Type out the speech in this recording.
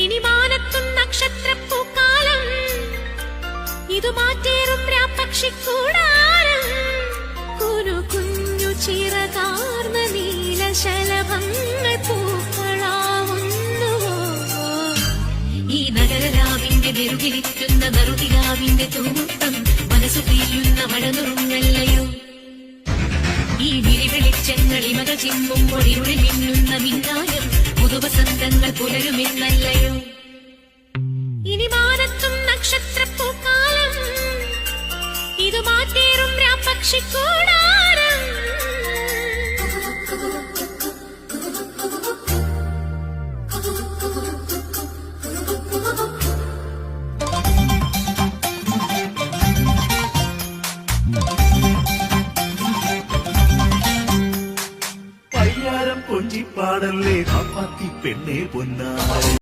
ഇനി മാനത്തും നക്ഷത്രപ്പൂക്കാലം. ഇതു മാറ്റേറും രാപ്പക്ഷിക്കൂടാരം. കുരു കുഞ്ഞു ചിറകാർന്ന നീലശലഭങ്ങൾ പൂക്കളാവുന്നുവോ? ഈ നഗരരാവിന്റെ വെറുകിരിക്കുന്ന നറുതിരാവിന്റെ തൂമുട്ടം മനസ്സു തീയുന്ന മഴനുറുങ്ങല്ലയോ? ഈ വിരിവെളിച്ചങ്ങൾ ഇമകൾ ചിമ്മുമ്പോൾ ഇരുളിൽ മിന്നുന്ന മിന്നായം പുതുവസന്തങ്ങൾ പുലരുമെന്നല്ലയോ? ഇനി മാനത്തും നക്ഷത്രപ്പൂക്കാലം ഇത് മാറ്റേറും രാപ്പക്ഷിക്കൂടാരം கொஞ்சி பாடல்லே காப்பாத்தி பெண்ணே பொன்னா